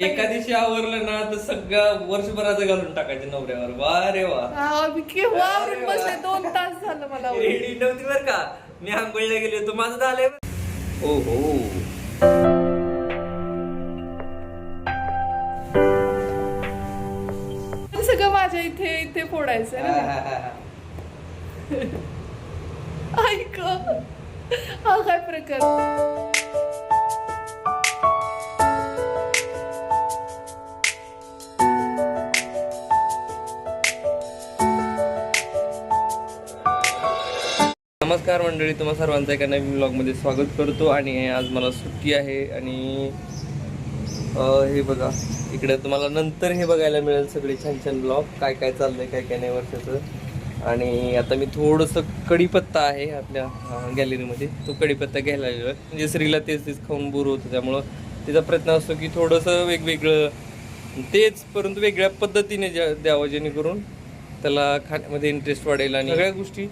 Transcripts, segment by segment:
एका दिवशी आवरलं ना तर सगळं वर्षभराचं घालून टाकायचं नवऱ्यावर. वा रे वा. हा, मी केव्हा आवरून बसले दोन तास झालं मला आवरून. रेडी नव्हती बर का. मी आंघोळीला गेले होतो माझं झालंय ओ हो हे. सगळं माझ्या इथे इथे फोडायचं ऐक. हा काय प्रकार नमस्कार मंडळी तुम्हा सर्वांचं एका नवीन ब्लॉगमध्ये स्वागत करतो आणि आज मला सुट्टी आहे आणि हे बघा इकडे तुम्हाला नंतर हे बघायला मिळेल सगळे छान छान ब्लॉग काय काय चाललंय काय काय नाही वर्षाचं. आणि आता मी थोडंसं कढीपत्ता आहे आपल्या गॅलरीमध्ये तो कढीपत्ता घ्यायला आलेलो आहे. म्हणजे स्त्रीला तेच तेच खाऊन बोर होतं त्यामुळं तिचा प्रयत्न असतो की थोडंसं वेगवेगळं तेच परंतु वेगळ्या पद्धतीने द्यावं जेणेकरून त्याला खाण्यामध्ये इंटरेस्ट वाढेल आणि सगळ्या गोष्टी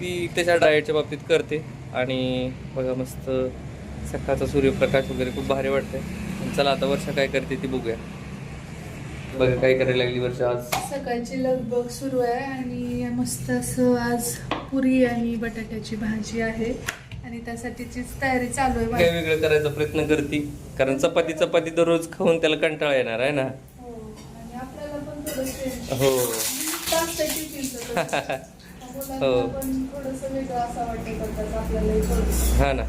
ती त्याच्या डाएटच्या बाबतीत करते. आणि बघा मस्त सकाळचा सूर्यप्रकाश वगैरे खूप भारी वाटतंय. चला आता वर्षा काय करते ती बघूया. बघा काय करायला लागली वर्षा आज. सकाळची लगबग सुरू आहे आणि मस्त असं आज पुरी आणि बटाट्याची भाजी आहे. आणि त्यासाठीचीच तयारी चालू आहे काय. वेगळं करायचा प्रयत्न करते? कारण चपाती चपाती दररोज खाऊन त्याला कंटाळा येणार आहे ना? हो, हो हो. हा ना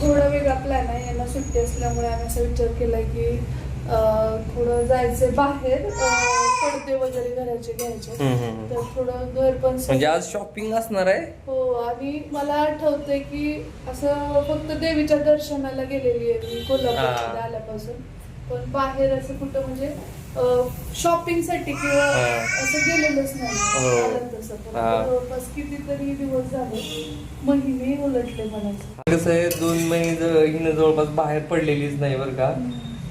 थोडा वेगळा प्लॅन आहे यांना सुट्टी असल्यामुळे आम्ही असा विचार केला की थोडं जायचं बाहेर अं, पडदे वगैरे घराचे घ्यायचे. तर थोडं घर पण म्हणजे आज शॉपिंग असणार आहे हो आणि मला आठवतंय की असं फक्त देवीच्या दर्शनाला गेलेली आहे मी कोल्हापूरमध्ये. आल्यापासून पण बाहेर असं कुठं म्हणजे शॉपिंगसाठी किंवा. असं गेलेलंच नाही. आलं तसं. पण हा. जवळपास कितीतरी दिवस झाले महिने उलटले म्हणायचं. कसं आहे दोन महिने हिनं जवळपास बाहेर पडलेलीच नाही बरं का.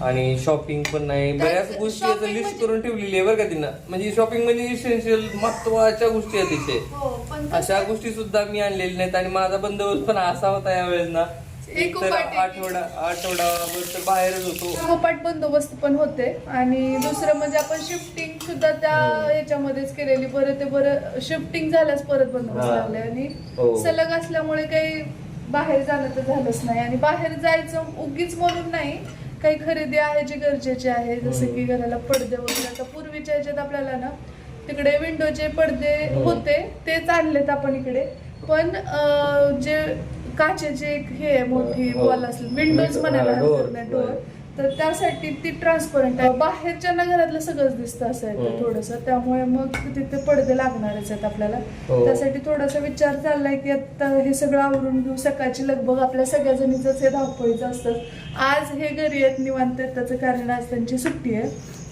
आणि शॉपिंग पण नाही. बऱ्याच गोष्टी shopping लिस्ट म्हणजे- करून ठेवलेली आहे बरं का तिनं. म्हणजे शॉपिंग म्हणजे इसेन्शियल महत्त्वाच्या गोष्टी आहेत तिथे. हो अशा गोष्टी सुद्धा मी आणलेल्या नाहीत आणि माझा बंदोबस्त पण असा होता यावेळेस ना एक. आठवडा आठवडाभर तर बाहेरच होतो. बंदोबस्त पण होते. आणि दुसरं म्हणजे आपण शिफ्टिंग सुद्धा त्या याच्यामध्येच केलेली. बरं ते बरं शिफ्टिंग झाल्यास परत बंदोबस्त हा. लागले. आणि हो. सलग असल्यामुळे काही बाहेर जाणं तर झालंच नाही. आणि बाहेर जायचं उगीच म्हणून नाही. काही खरेदी आहे जी गरजेची आहे. जसं की घराला पडदे वगैरे. आता पूर्वीच्या ह्याच्यात आपल्याला ना तिकडे विंडोचे पडदे हो. होते. तेच आणलेत आपण इकडे. पण अं, जे काचेचे एक हे मोठी हो. वॉल असली विंडोज म्हणायला हा, हरकत. नाही डोअर तर त्यासाठी ती ट्रान्सपरंट आहे. बाहेरच्या ना घरातलं सगळंच दिसतं असं. थोडस. त्यामुळे मग तिथे पडदे लागणारच आहेत आपल्याला. हो. त्यासाठी थोडासा विचार चाललाय की आता हे सगळं आवरून घेऊ. सकाळची लगबग आपल्या सगळ्या जणीच हे धावपळीचं असतं आज हे घरी येत निवांत आहेत, त्याचं कारण आज त्यांची सुट्टी आहे.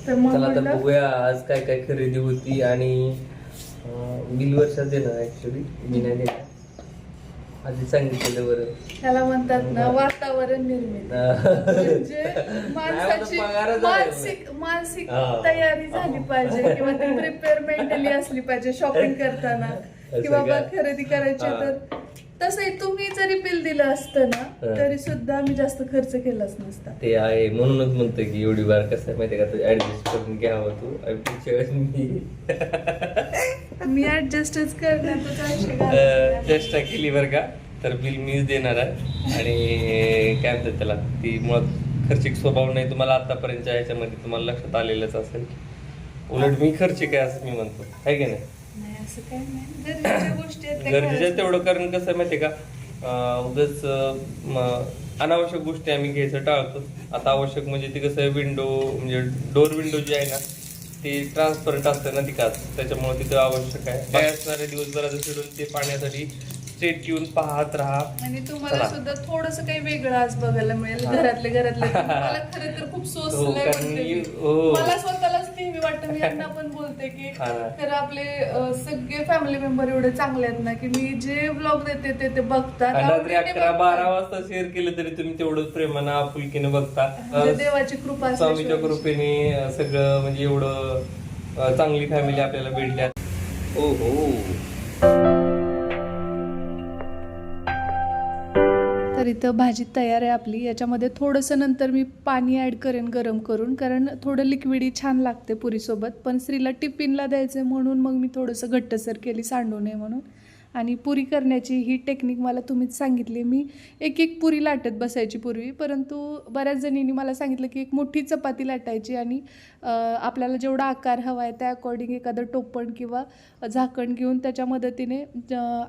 तर मग चला तर म्हटलं बघूया आज काय काय खरेदी होती आणि बिल वर्षात देणार ऍक्च्युली मी नाही देणार आधी सांगितलेलं बरं. त्याला म्हणतात ना वातावरण निर्मिती. म्हणजे माणसाची पगारच आहे. मानसिक मानसिक हा. तयारी झाली पाहिजे किंवा ती प्रिपेअर मेंटली असली पाहिजे शॉपिंग करताना. किंवा काय? बा खरेदी करायची हा. तर. तसंही तुम्ही जरी बिल दिलं असतं ना. तरी सुद्धा मी जास्त खर्च केलाच नसता. ते आहे. म्हणूनच म्हणतो की एवढी बार कसं आहे माहितीये का? ऍडजस्ट करून घ्यावं तू. आणि पुढच्या वेळेस मी मी ऍडजस्टच घालते. चेष्टा केली बरं का. तर बिल मीच देणार आहे. आणि काय म्हणतात त्याला ती मुळात खर्चिक स्वभाव नाही. तुम्हाला आतापर्यंतच्या ह्याच्यामध्ये तुम्हाला लक्षात आलेलंच असेल. उलट मी खर्चिक आहे असं मी म्हणतो. आहे की नाही? नाही असं काही नाही. गरजेच्या गोष्टी आहेत त्या गरजेचं करायच्या. तेवढं कारण कसं आहे माहितीये का? अं, उगाच अनावश्यक गोष्टी आम्ही घ्यायचं टाळतो. आता आवश्यक म्हणजे ते कसं आहे विंडो म्हणजे डोर विंडो जी आहे ना ती ट्रान्सपरंट असते ना ती काच त्याच्यामुळे तिथं आवश्यक आहे. काय असणारे दिवसभराचं फिरून ते पाण्यासाठी स्ट्रेट येऊन पाहत राहा आणि तुम्हाला चला. सुद्धा थोडस काही वेगळं आज बघायला मिळेल हा. घरातले घरातले मला खरं तर खूप हो, कारण मी- मी. हो. मला स्वतःलाच नेहमी वाटतं मी यांना पण बोलते की हा. खरं आपले अं, सगळे फॅमिली मेंबर एवढे चांगले आहेत ना की मी जे ब्लॉग देते ते ते बघतात आणि रात्री आवडीने अकरा बघतात. बारा वाजता शेअर केलं तरी तुम्ही तेवढं प्रेमानं आपुलकीने बघता म्हणजे अं, देवाची कृपा स्वामीच्या असल्याशिवाय. कृपेने अं, सगळं म्हणजे एवढं अं, चांगली फॅमिली आपल्याला भेटल्या हो हो तर इथं भाजी तयार आहे आपली. याच्यामध्ये थोडंसं नंतर मी पाणी ॲड करेन गरम करून कारण थोडं लिक्विडी छान लागते पुरीसोबत. पण स्त्रीला टिफिनला द्यायचं आहे म्हणून मग मी थोडंसं घट्टसर केली सांडू नये म्हणून. आणि पुरी करण्याची ही टेक्निक मला तुम्हीच सांगितली. मी एक एक पुरी लाटत बसायची पूर्वी परंतु बऱ्याच जणींनी मला सांगितलं की एक मोठी चपाती लाटायची आणि आपल्याला जेवढा आकार हवा आहे त्या अकॉर्डिंग एखादं टोपण किंवा झाकण घेऊन त्याच्या मदतीने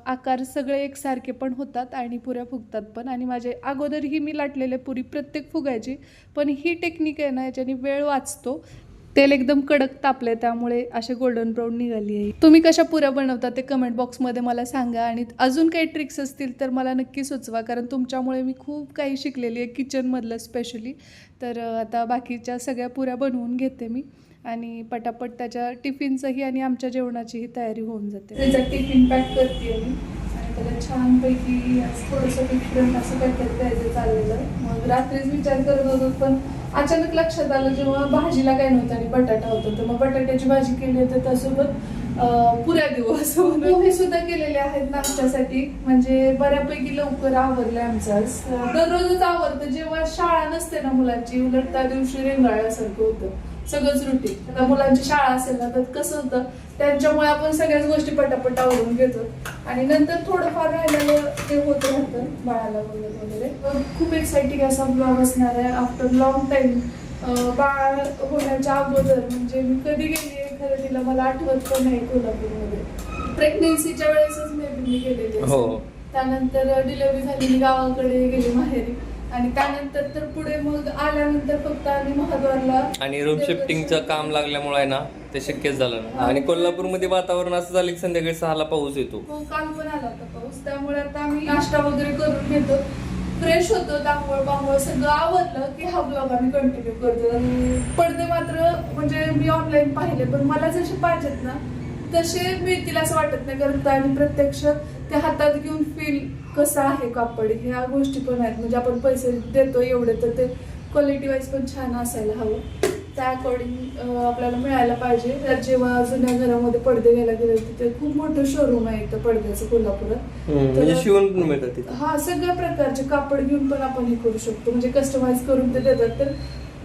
आकार सगळे एकसारखे पण होतात आणि पुऱ्या फुगतात पण. आणि माझे अगोदरही मी लाटलेले पुरी प्रत्येक फुगायची पण ही टेक्निक आहे ना याच्याने वेळ वाचतो. तेल एकदम कडक तापले त्यामुळे असे गोल्डन ब्राऊन निघाली आहे. तुम्ही कशा पुऱ्या बनवता ते कमेंट बॉक्समध्ये मला सांगा. आणि अजून काही ट्रिक्स असतील तर मला नक्की सुचवा कारण तुमच्यामुळे मी खूप काही शिकलेली आहे किचनमधलं स्पेशली तर आता बाकीच्या सगळ्या पुऱ्या बनवून घेते मी. आणि पटापट त्याच्या टिफिनचंही आणि आमच्या जेवणाचीही तयारी होऊन जाते. त्याचा टिफिन पॅक करते मी. आणि त्याला छानपैकी असं थोडंसं डिफरंट असं काहीतरी द्यायचं चाललेलं. मग रात्रीच विचार करत होतो पण अचानक लक्षात आलं जेव्हा भाजीला काय नव्हतं आणि बटाटा होता तर मग बटाट्याची भाजी केली तर त्यासोबत पुऱ्या देऊ असं म्हणून. हे सुद्धा केलेले आहेत नाश्त्यासाठी. म्हणजे बऱ्यापैकी लवकर आवरलं आमचं दररोजच आवरतं जेव्हा शाळा नसते ना मुलांची उलट त्या दिवशी रेंगाळ्यासारखं होतं. सगळंच रुटीन आता मुलांची शाळा असेल ना तर कसं होतं त्यांच्यामुळे आपण सगळ्याच गोष्टी पटापट आवरून घेतो. आणि नंतर थोडंफार राहिलेलं ते होत राहतं बाळाला वगैरे वगैरे. खूप एक्साइटिंग असा ब्लॉग असणार आहे. आफ्टर लॉंग टाइम बाळ होण्याच्या अगोदर म्हणजे मी कधी गेली खरेदीला मला आठवत पण नाही कोल्हापूरमध्ये. प्रेग्नेन्सीच्या वेळेसच मे बी मी गेलेली. हो. त्यानंतर डिलिव्हरी झाली मी गावाकडे गेली माहेरी. आणि त्यानंतर तर पुढे मग आल्यानंतर फक्त आम्ही महाद्वारला आणि रूम शिफ्टिंगचं काम लागल्यामुळे आहे ना ते शक्यच झालं नाही. आणि कोल्हापूरमध्ये वातावरण असं झालं की संध्याकाळी सहाला पाऊस येतो. हो काल पण आला होता पाऊस. त्यामुळे आता आम्ही नाश्ता वगैरे करून घेतो. फ्रेश होतो दांगोळ बांगोळ सगळं आवडलं की हा ब्लॉग आम्ही कंटिन्यू करतो. आणि पडदे मात्र म्हणजे मी ऑनलाईन पाहिले पण मला जसे पाहिजेत ना तसे मिळतील असं वाटत नाही. कारण आम्ही प्रत्यक्ष ते हातात घेऊन फील कसं आहे कापड? ह्या गोष्टी पण आहेत. म्हणजे आपण पैसे देतो एवढे तर ते क्वालिटी वाईज पण छान असायला हवं. त्या अकॉर्डिंग आपल्याला मिळायला पाहिजे. तर जेव्हा जुन्या घरामध्ये पडदे घ्यायला गेले तिथे खूप मोठं शोरूम आहे इथं पडद्याचं कोल्हापुरात. म्हणजे पण मिळतात हा सगळ्या प्रकारचे कापड घेऊन पण आपण हे करू शकतो. म्हणजे कस्टमाइज करून ते देतात. तर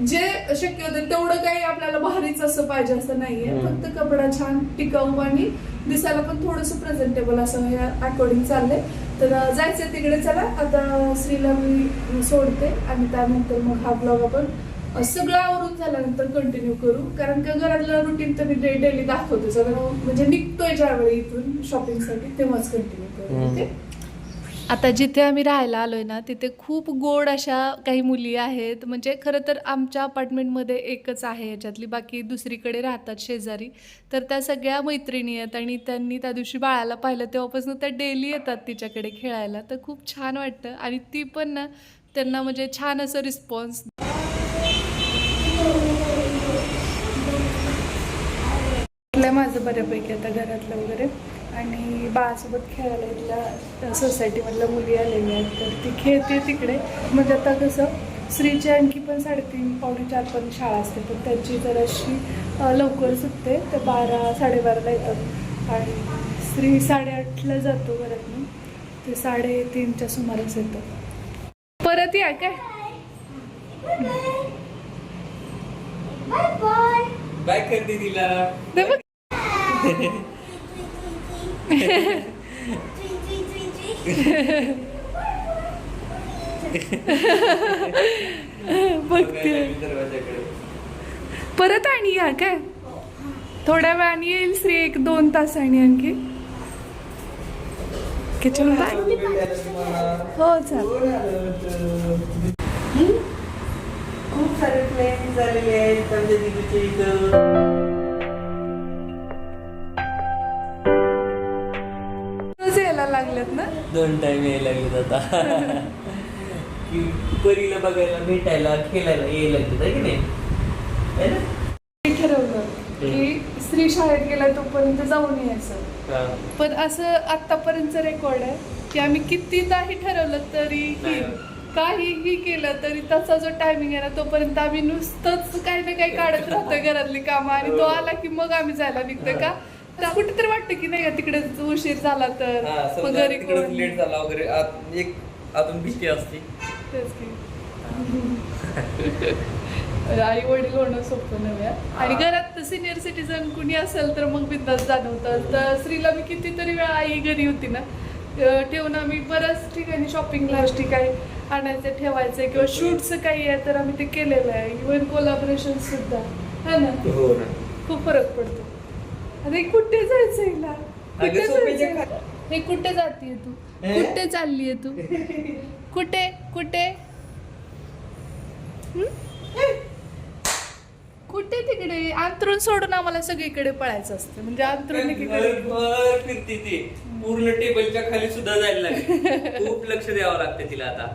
जे शक्य होतं तेवढं काही आपल्याला भारीच असं पाहिजे असं नाहीये. फक्त कपडा छान टिकाऊ आणि दिसायला पण थोडस प्रेझेंटेबल असं अकॉर्डिंग चाललंय. तर जायचं तिकडे चला. आता श्रीला मी सोडते आणि त्यानंतर मग हा ब्लॉग आपण सगळं आवरून झाल्यानंतर कंटिन्यू करू. कारण का घरातलं रुटीन तर मी डेली दाखवते. सगळं म्हणजे निघतोय ज्यावेळी इथून शॉपिंगसाठी तेव्हाच कंटिन्यू करू. ओके आता जिथे आम्ही राहायला आलो आहे ना तिथे खूप गोड अशा काही मुली आहेत. म्हणजे खरं तर आमच्या अपार्टमेंटमध्ये एकच आहे याच्यातली बाकी दुसरीकडे राहतात शेजारी. तर त्या सगळ्या मैत्रिणी आहेत आणि त्यांनी त्या दिवशी बाळाला पाहिलं तेव्हापासून त्या डेली येतात तिच्याकडे खेळायला. तर खूप छान वाटतं. आणि ती पण ना त्यांना म्हणजे छान असं रिस्पॉन्स माझं बऱ्यापैकी आता घरातलं वगैरे. आणि बाळासोबत खेळायला इथल्या सोसायटीमधल्या मुली आलेल्या आहेत. तर ती खेळते तिकडे. म्हणजे आता कसं स्त्रीची आणखी पण साडेतीन पावणे चारपर्यंत शाळा असते. पण त्यांची जराशी लवकर सुटते. ते बारा साडेबाराला येतात. आणि स्त्री साडेआठला जातो घरातून. ते साडेतीनच्या सुमारास येतो परत या काय? काय करते तिला. बघते परत आणि या काय? थोड्या वेळाने येईल श्री एक दोन तासांनी आणखी. किचन बाय हो चाल खूप सारे प्लॅन झालेले आहेत आमच्या दिदीच्या इथं. लागलेत ना? दोन टाइम यायला लागले आता. की परीला बघायला भेटायला खेळायला यायला लागले की नाही? है? मी ठरवलं की स्त्री शाळेत गेला तोपर्यंत जाऊन यायचं. हा. पण असं आतापर्यंत रेकॉर्ड आहे की आम्ही कितीदाही ठरवलं तरी. काहीही केलं तरी त्याचा जो टायमिंग आहे ना तोपर्यंत आम्ही नुसतंच काही ना काही काढत राहतो घरातली कामं. आणि तो आला की मग आम्ही जायला निघतो का? तर कुठेतरी वाटतं की नाही तिकडे उशीर झाला तर हा, मग समजा घरी तिकडे कोण- लेट झाला वगैरे आत- एक अजून भीती असते. तेच की. आई वडील होणं सोपं नव्हे. आणि घरात सिनियर सिटीजन कुणी असेल तर मग बिंदास जाणवतं. तर स्त्रीला मी कितीतरी वेळा आई घरी होती ना अं, ठेवून आम्ही बऱ्याच ठिकाणी शॉपिंगला काही आणायचं ठेवायचं किंवा शूटचं काही आहे तर आम्ही ते केलेलं आहे. इव्हन कोलॅबरेशन सुद्धा. है ना? हो ना. खूप फरक पडतो. अरे कुठे जायचं हिला? कुठे जायचंय? हे कुठे जातीये तू? हे? कुठे चाललीये तू? कुठे? कुठे? हं? कुठे तिकडे? अंतरून सोडून आम्हाला सगळीकडे पळायचं असतं. म्हणजे अंतरून फिरते ती. पूर्ण टेबलच्या खाली सुद्धा जायला लागली. खूप लक्ष द्यावं लागते तिला आता.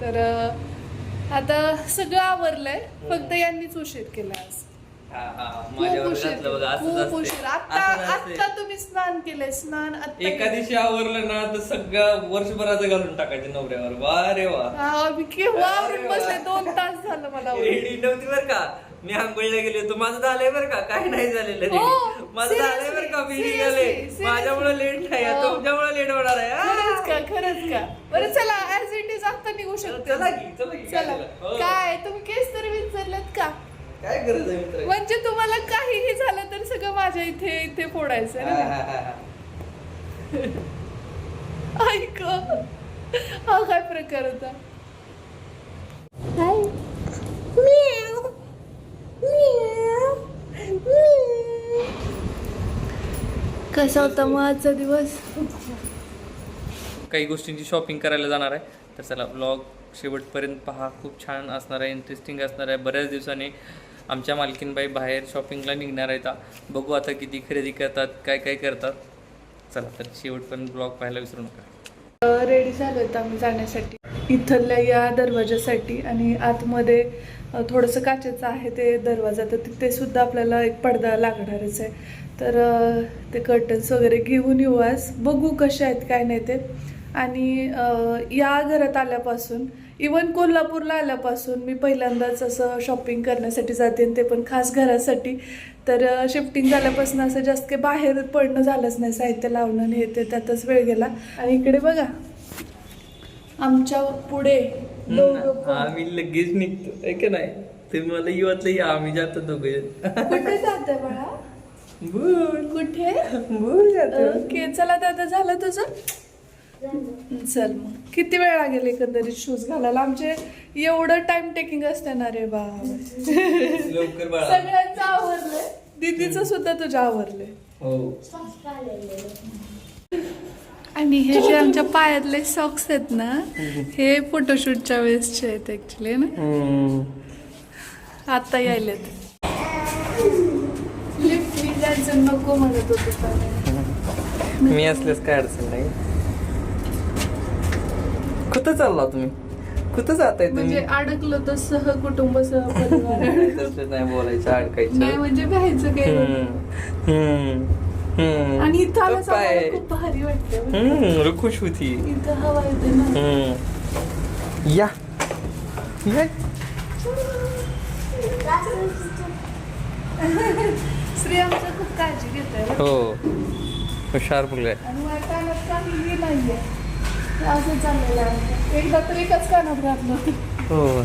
तर अं, आता सगळं आवरलंय. फक्त यांनीच उशीर केला आज. हा, खूप उशीर खूप. उशीर आता. आता तुम्ही स्नान केलंय. स्नान आता एका दिवशी आवरलं ना तर सगळं वर्षभराचं घालून टाकायचं नवऱ्यावर. वा रे वा. हा, मी केव्हा आवरून बसले. दोन तास झालं मला आवरून. रेडी नव्हती बर का? मी आंघोळीला गेले होतो. माझं झालंय बरं का? काही नाही झालेलं हो, ready. माझं झालंय बरं का? मी seriously, निघाले. seriously. माझ्यामुळे लेट नाही. हो. तुमच्यामुळे लेट होणार आहे. खरंच. का? खरंच का? बरं चला ऍज इट इज आता निघू शकतो. चला की, चला की, काय चला झालं? हो. काय? तुम्ही केस तरी विचारलेत का? काय गरज आहे मित्र म्हणजे तुम्हाला काहीही झालं तर सगळं माझ्या इथे इथे फोडायचं हा, ना? हा, हा, हा. ऐक. हा काय प्रकार होता? कसा होता मग आजचा दिवस? काही गोष्टींची शॉपिंग करायला जाणार आहे. तर चला ब्लॉग शेवटपर्यंत पहा. खूप छान असणार आहे इंटरेस्टिंग असणार आहे. बऱ्याच दिवसांनी आमच्या मालकीनबाई बाहेर शॉपिंगला निघणार आहेत. बघू आता किती खरेदी करतात काय काय करतात. चला तर शेवटपर्यंत ब्लॉग पाहायला विसरू नका. रेडी झालोय आम्ही जाण्यासाठी. इथल्या या दरवाजासाठी आणि आतमध्ये थोडंसं काचेचं आहे ते दरवाजा. तर तिथे सुद्धा आपल्याला एक पडदा लागणारच आहे. तर ते कर्टन्स वगैरे घेऊन येऊ आज. बघू कसे आहेत काय नाही ते. आणि या घरात आल्यापासून इवन कोल्हापूरला आल्यापासून मी पहिल्यांदाच असं शॉपिंग करण्यासाठी जाते आणि ते पण खास घरासाठी. तर शिफ्टिंग झाल्यापासून असं जास्त काही बाहेर पडणं झालंच नाही. साहित्य लावणं हे ते त्यातच वेळ गेला. आणि इकडे बघा. आमच्या पुढे. आम्ही लगेच निघतो. आहे नाही? तुम्ही मला युवातलं या आम्ही जातो दोघे कुठे जाते बाळा? बोल. कुठे? बोल जातो. ओके चला दादा झालं तुझं? चल मग. किती वेळ लागेल एकंदरीत शूज घालायला? आमचे एवढं टाइम टेकिंग असते ना रे बा लवकर बाळा. सगळ्यांचं आवरलंय. दीदीचं सुद्धा तुझ्या आवरलंय. हो. आणि हे जे आमच्या पायातले सॉक्स आहेत ना हे फोटोशूटच्या वेळेसचे आहेत ऍक्च्युली ना? आता यायलेत. लिफ्ट नको म्हणत होते मी असल्यास काय अडचण नाही. कुठं चालला तुम्ही? कुठं जाताय म्हणजे तुम्ही अडकलो तर सह कुटुंब सह परिवार. तसं नाही बोलायचं अडकायचं. नाही म्हणजे व्हायचं काय हम्म. हम्म. हम्म. आणि इथं आल्यास पप्पा आहे. आम्हाला खूप भारी वाटतं हम्म, लय खुश होती. इथं हवा येते ना. हम्म. या. या. श्री आमचं खूप काळजी घेत आहे हो. हुशार मुलगा आहे. आणि नाहीये. असं चाललेलं आहे. एकदा तर एकच कानात घातलं. हो.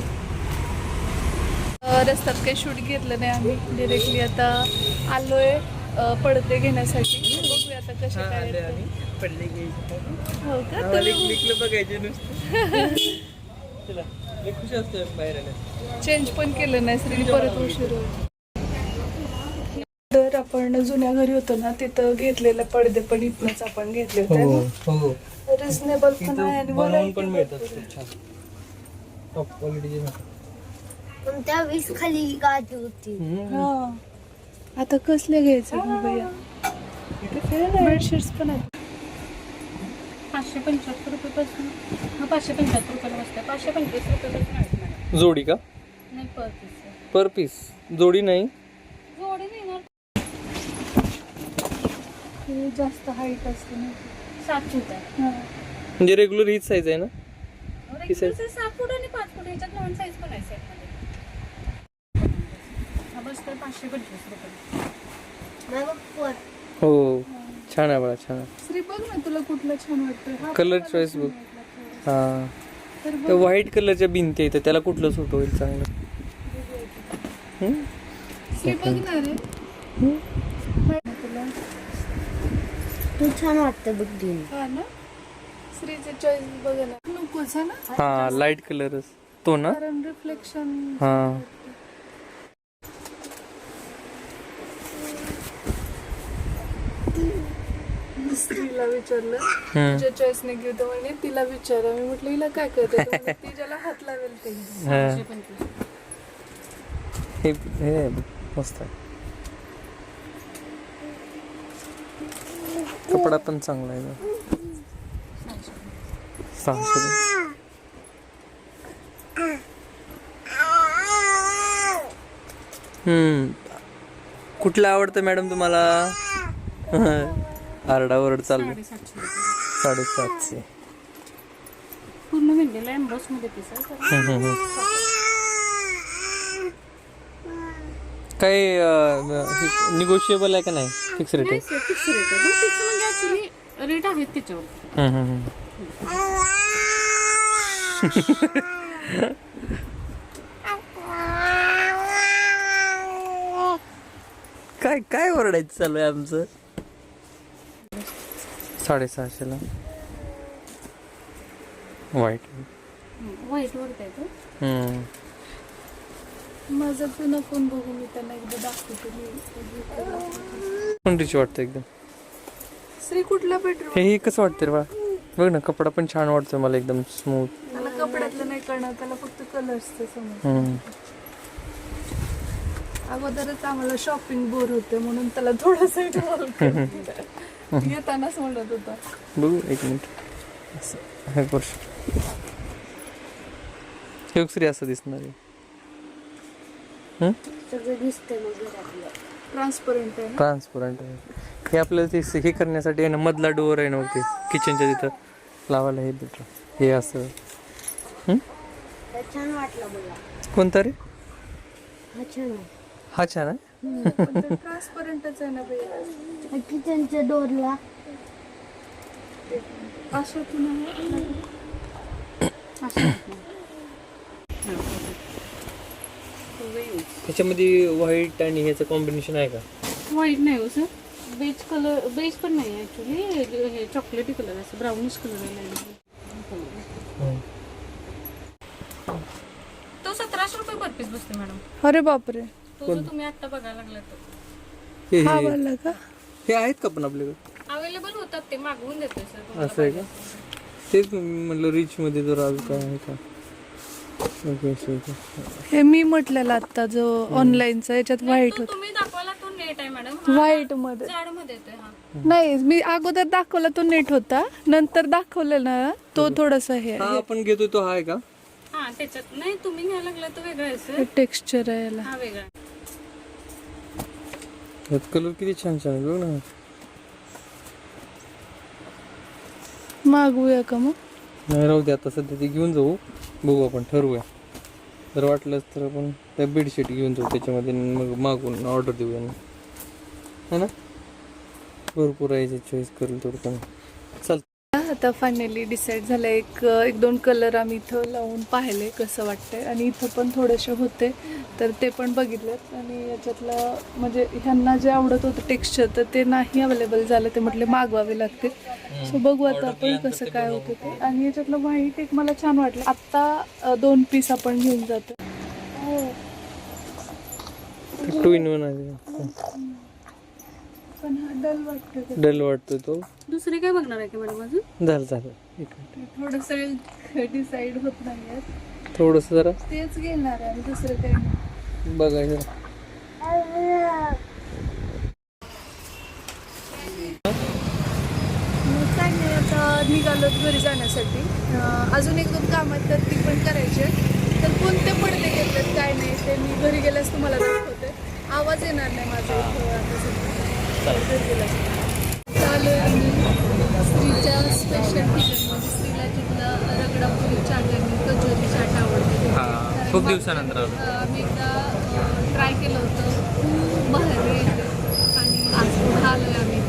रस्त्यात काही शूट घेतलं नाही आम्ही. डिरेक्टली आता आलोय अ, पडदे घेण्यासाठी. बघूया आता कसे काय आहेत ते. पडले हो का? तुम्ही बघायचे नुसतं. चला खुश असतोय बाहेर. चेंज पण केलं नाही श्री परत उशीर होईल. आपण जुन्या घरी होतो ना तिथं घेतलेले पडदे पण इथनच आपण घेतले होते. हो हो. रिझनेबल पण आहे आणि इथं बनवून पण भरपूर मिळतात आहे. खूप छान. टॉप क्वालिटीचे पण त्यावेळेस खाली गादी होती. हा. आता कसले घ्यायचे मग भैया? बेडशीट्स पण आहेत. पाचशे पंच्याहत्तर रुपयेपासून हा पाचशे पंच्याहत्तर रुपयाला बसते पाचशे पंचवीस रुपयेपासून जोडी का? नाही पर पीस पर पीस जोडी नाही जोडी नाही ना जास्त हाईट असते ना. सात फूट आहे. हा. म्हणजे रेग्युलर हीच साईज आहे ना? किती size? सहा फूट आणि पाच फूट याच्यात लहान साईज पण आहे सेटमध्ये हा बसतोय पाचशे पंचवीस रुपये. मग वर. हो छान आहे बघा छान आहे. श्री बघ ना तुला कुठलं छान वाटतं हा Color पण choice मला बघ. हा. तर त्या व्हाईट कलरच्या भिंती आहेत त्याला कुठलं सूट होईल चांगलं? हम्म? बघणार आहे तुला तू छान वाटतं बघ दिन हा ना? श्रीचे चॉईस बघा ना. नकोच हा ना? हा लाइट कलरच तो ना? कारण रिफ्लेक्शन हा. स्त्रीला विचारलं. तुझ्या चॉईसने घेऊ तर म्हणे तिला विचारा. मी म्हटलं हिला काय करते ती ज्याला हात लावेल ते. हा. हे हे मस्त आहे. कपडा पण चांगला आहे. सहाशे. हम्म. कुठलं आवडतं मॅडम तुम्हाला? आरडाओरड चालू साडेसातशे रुपये साडेसातशे. पूर्ण विंडीला एम्बॉसमध्ये पीस आहे. तर हम्म, हम्म, हम्म. काही निगोशिएबल आहे का नाही? फिक्स रेट आहे. नाही रेट आहेत त्याच्यावर हम्म, हम्म, हम्म. काय काय ओरडायचं चालू आहे आमचं? साडेसहाशेला वाईट. व्हाईट वर काय तो. हम्म. माझा जुना फोन बघून मी त्यांना एकदा दाखवते. मी रिच वाटतं एकदम? श्री कुठला बेडरूम हे हे कसं वाटतं रे बा? बघ ना कपडा पण छान वाटतोय मला एकदम स्मूथ त्याला कपड्यातलं नाही कळणार त्याला फक्त कलर्सचं समज अगोदरच आम्हाला शॉपिंग बोर होते म्हणून त्याला थोडंसं involve करते. येतानाच म्हणत होता. बघू एक मिनिट असं हे हे असं दिसणार आहे? सगळं दिसतंय मग घरातलं. ट्रान्सपरंट आहे ट्रान्सपरंट आहे. हे आपल्याला ते हे करण्यासाठी आहे ना मधला डोअर आहे ना ते किचनच्या तिथं. लावायला हे भेटलं हे असं. छान वाटलं मला. कोणता रे हा छान आहे. हा छान आहे? ट्रान्सपरंटच आहे ना भैया किचनच्या डोरला असं तुला असं ह्याच्यामध्ये व्हाईट आणि ह्याचं कॉम्बिनेशन आहे का? व्हाईट नाही हो सर बेज कलर बेज पण नाही ऍक्च्युली हे चॉकलेटी कलर असं ब्राउनिश कलर आहे. तो सतराशे रुपये पर पीस बसते मॅडम अरे बापरे. तो जो तुम्ही आता बघायला लागला तो. हे हा. हे- वाला का? हे आहेत का पण आपल्याकडे? अवेलेबल होतात ते मागवून देतोय सर असं आहे का? तेच मी म्हटलं रिच मध्ये जर आज काय आहे आहे का? हे मी म्हटलेलं आता जो ऑनलाईनचा याच्यात व्हाईट तो होत. तुम्ही दाखवायला तो नेट आहे मॅडम व्हाईटमध्ये. जाडमध्ये येतोय हा. नाही मी अगोदर दाखवला तो नेट होता नंतर दाखवलेला ना तो थोडासा हे हा आपण घेतोय तो हा आहे का? हा त्याच्यात. नाही तुम्ही घ्यायला लागला तो वेगळा आहे सर टेक्स्चर आहे याला. हा वेगळा आहे. ह्यात कलर किती छान छान आहे बघ ना. मागवूया का मग? नाही राहू दे आता सध्या ते घेऊन जाऊ. बघू आपण ठरवूया. जर वाटलंच तर आपण त्या बेडशीट घेऊन जाऊ त्याच्यामध्ये मग मागून ऑर्डर देऊया. ना है ना? भरपूर आहे चॉईस करेल थोडं कमी आता फायनली डिसाईड झालं एक एक दोन कलर आम्ही इथं लावून पाहिले कसं वाटतंय. आणि इथं पण थोडेसे होते तर ते पण बघितलेत. आणि याच्यातलं म्हणजे ह्यांना जे आवडत होतं टेक्स्चर तर ते नाही अवेलेबल झालं ते म्हटले मागवावे लागतील. सो बघू आता आपण कसं काय होतं ते. आणि याच्यातलं व्हाईट एक मला छान वाटलं. आत्ता दोन पीस आपण घेऊन जातो. टू इन वन आहे पण हा डल वाटतं डल तो. दुसरे काय बघणार आहे का मॅडम अजून? झालं झालं. एक मिनिट. थोडंसं डिसाईड होत नाही थोडंसं जरा. तेच घेणार आहे आणि दुसरं काही नाही. बघायचं. मग काय नाही आता निघालो घरी जाण्यासाठी. अं, अजून एक दोन काम आहेत तर ती पण करायची आहेत. तर कोणते पडदे घेतलेत काय नाही ते मी घरी गेल्यास तुम्हाला दाखवते. आवाज येणार नाही माझा इथं आता सध्या. स्त्रीच्या स्पेशल स्त्रीला तिथलं रगडापुरी चाट आणि कचोरी चाट आवडते हा खूप दिवसानंतर एकदा ट्राय केलं होतं. खूप भारी. आणि आज आलोय आम्ही.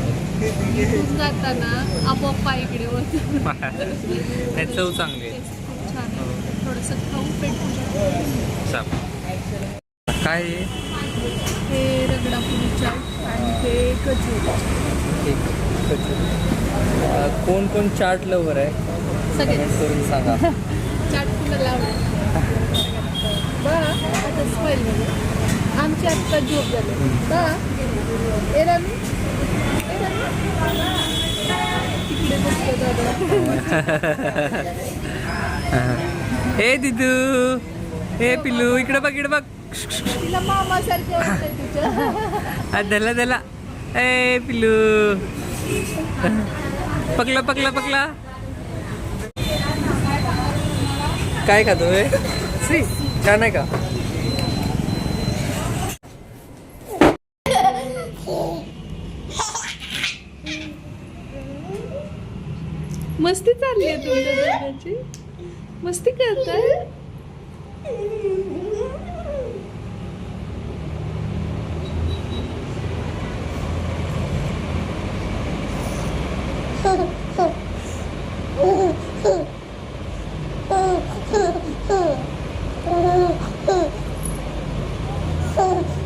इथून जाताना आपोआप पायकडे होत चव चांगली खूप छान आहे. थोडंसं खाऊ पेटू काय आहे? हे रगडापुरी चाट आणि ते कचोरी ठीक कचोरी. अं, कोण कोण चाट लवर आहे? सगळे. कमेंट करून सांगा. चाट बा आता स्माईल मध्ये. आमची आत्ता झोप झाली. बा. तिकडे बसतो दादा. हे दिदू. हे पिल्लू इकडे बघ इकडे बघ. तिला मामासारखे वाटतंय तुझ्या आ, दला दला ए पिल्लू. पकला पकला पकला काय खातोय सी. छान आहे का? मस्ती चालली आहे तुमच्या दोघांची? मस्ती करताय? मस्ती खोर ही मुलगी मस्ती करू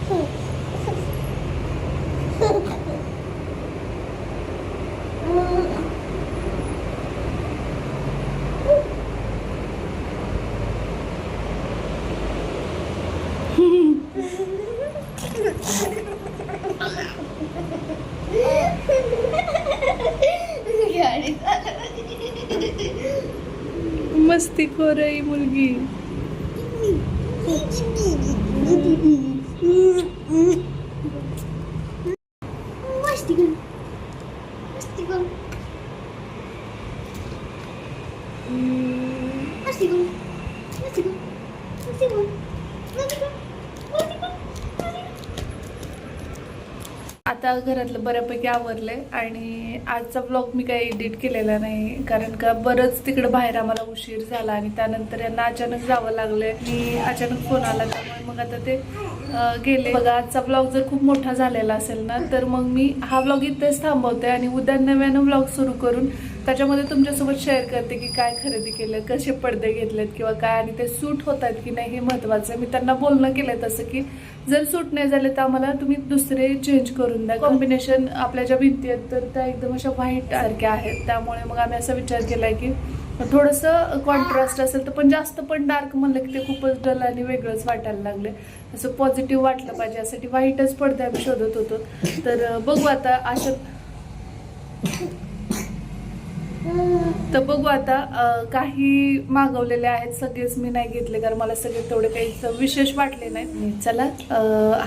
করে এই মুরগি Let's go. Let's go. Let's go. Let's go. आता घरातलं बऱ्यापैकी आवरलंय आणि आजचा ब्लॉग मी काही एडिट केलेला नाही. कारण का बरंच तिकडं बाहेर आम्हाला उशीर झाला आणि त्यानंतर यांना अचानक जावं लागलंय. आणि अचानक फोन आला त्यामुळे मग आता ते गेले. बघा आजचा ब्लॉग जर खूप मोठा झालेला असेल ना तर मग मी हा ब्लॉग इथेच थांबवते आणि उद्या नव्यानं ब्लॉग सुरू करून त्याच्यामध्ये तुमच्यासोबत शेअर करते की काय खरेदी केलं कसे पडदे घेतलेत किंवा काय आणि ते सूट होत आहेत की नाही हे महत्वाचं आहे. मी त्यांना बोलणं केलंय तसं की जर सूट नाही झाले तर आम्हाला तुम्ही दुसरे चेंज करून द्या. कॉम्बिनेशन आपल्या ज्या भिंती आहेत तर त्या एकदम अशा व्हाईट सारख्या आहेत. त्यामुळे मग आम्ही असा विचार केलाय की थोडंसं कॉन्ट्रास्ट असेल तर पण जास्त पण डार्क म्हणलं की ते खूपच डल आणि वेगळंच वाटायला लागले असं पॉझिटिव्ह वाटलं पाहिजे यासाठी व्हाईटच पडदे आम्ही शोधत होतो. तर बघू आता अशा तर बघू आता काही मागवलेले आहेत सगळेच मी नाही घेतले कारण मला सगळे तेवढे काही विशेष वाटले नाही चला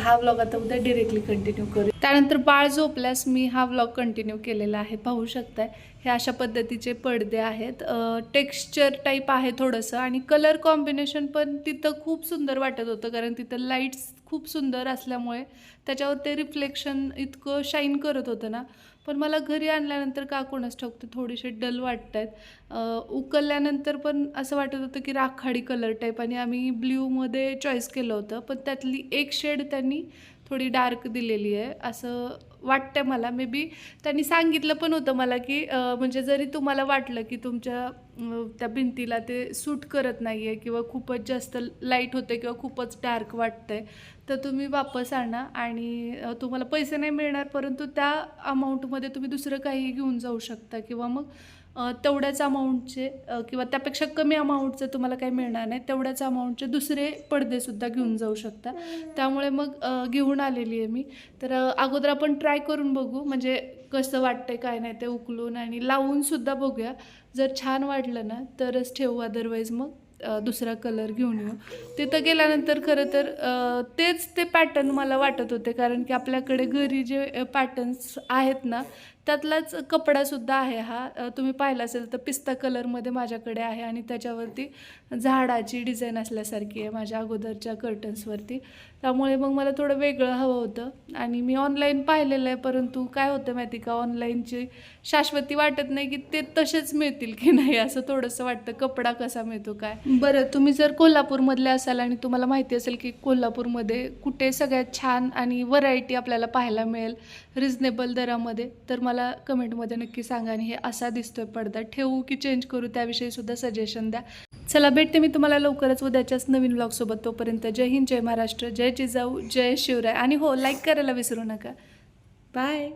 हा व्लॉग आता उद्या डिरेक्टली कंटिन्यू करू. त्यानंतर बाळ झोपल्यास मी हा व्लॉग कंटिन्यू केलेला आहे पाहू शकताय. हे अशा पद्धतीचे पडदे आहेत. टेक्स्चर टाईप आहे थोडंसं आणि कलर कॉम्बिनेशन पण तिथं खूप सुंदर वाटत होतं कारण तिथं लाईट्स खूप सुंदर असल्यामुळे त्याच्यावर ते रिफ्लेक्शन इतकं शाईन करत होतं ना. पण मला घरी आणल्यानंतर का कोणास ठाऊक ते थोडेसे डल वाटत आहेत उकलल्यानंतर पण असं वाटत होतं की राखाडी कलर टाईप आणि आम्ही ब्ल्यूमध्ये चॉईस केलं होतं. पण त्यातली एक शेड त्यांनी थोडी डार्क दिलेली आहे. असं वाटतं मला. मे बी त्यांनी सांगितलं पण होतं मला की म्हणजे जरी तुम्हाला वाटलं की तुमच्या त्या भिंतीला ते सूट करत नाही आहे किंवा खूपच जास्त लाइट होते किंवा खूपच डार्क वाटतं आहे तर तुम्ही वापस आणा आणि तुम्हाला पैसे नाही मिळणार परंतु त्या अमाऊंटमध्ये तुम्ही दुसरं काही घेऊन जाऊ शकता किंवा मग तेवढ्याच अमाऊंटचे किंवा त्यापेक्षा कमी अमाऊंटचं तुम्हाला काही मिळणार नाही. तेवढ्याच अमाऊंटचे दुसरे पडदेसुद्धा घेऊन जाऊ शकता. त्यामुळे मग घेऊन आलेली आहे मी. तर अगोदर आपण ट्राय करून बघू. म्हणजे कसं वाटतंय काय नाही ते उकलून आणि लावून सुद्धा बघूया. जर छान वाटलं ना तरच ठेवू अदरवाईज मग. दुसरा कलर घेऊन येऊ. तिथं गेल्यानंतर खरं तर तेच ते पॅटर्न मला वाटत होते. कारण की आपल्याकडे घरी जे पॅटर्न्स आहेत ना त्यातलाच कपडासुद्धा आहे हा. तुम्ही पाहिला असेल तर पिस्ता कलरमध्ये माझ्याकडे आहे आणि त्याच्यावरती झाडाची डिझाईन असल्यासारखी आहे माझ्या अगोदरच्या कर्टन्सवरती त्यामुळे मग मला थोडं वेगळं हवं होतं. आणि मी ऑनलाईन पाहिलेलं आहे परंतु काय होतं माहिती का ऑनलाईनची शाश्वती वाटत नाही की ते तसेच मिळतील की नाही असं थोडंसं वाटतं कपडा कसा मिळतो काय. बरं तुम्ही जर कोल्हापूरमधले असाल आणि तुम्हाला माहिती असेल की कोल्हापूरमध्ये कुठे सगळ्यात छान आणि व्हरायटी आपल्याला पाहायला मिळेल रिझनेबल दरामध्ये तर मला मला कमेंटमध्ये नक्की सांगा आणि हे असा दिसतोय पडदा. ठेवू की चेंज करू त्याविषयी सुद्धा सजेशन द्या. चला भेटते मी तुम्हाला लवकरच उद्याच्याच नवीन ब्लॉगसोबत तोपर्यंत जय हिंद जय महाराष्ट्र जय जिजाऊ जय शिवराय. आणि हो लाईक करायला विसरू नका. बाय